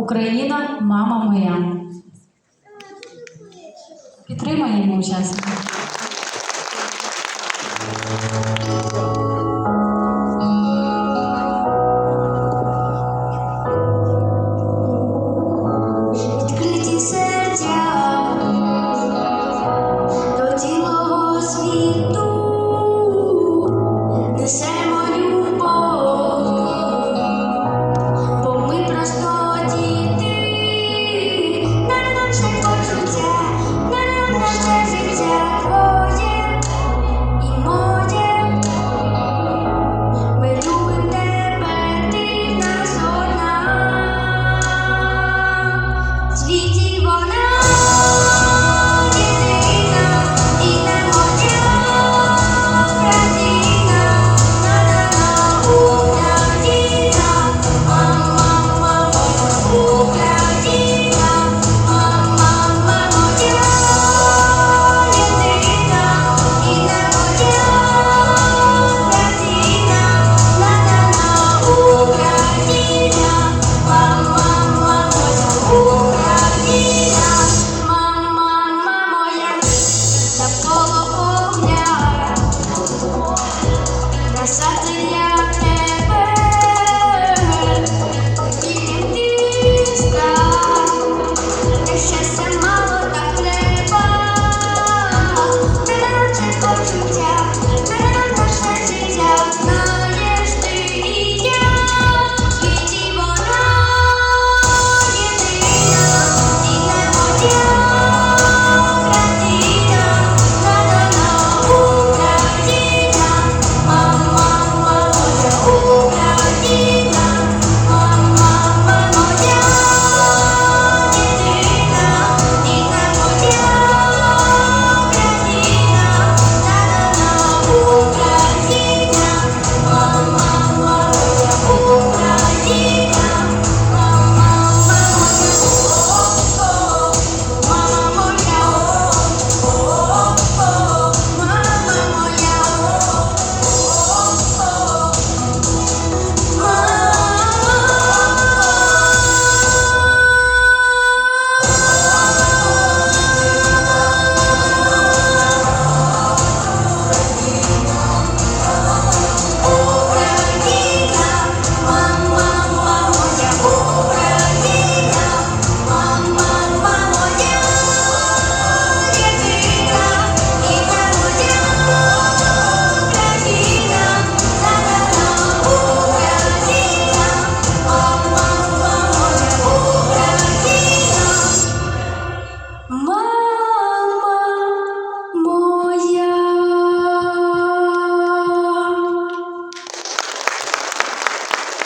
Україна, мама моя. Підтримаємо учасника. До цілого світу несе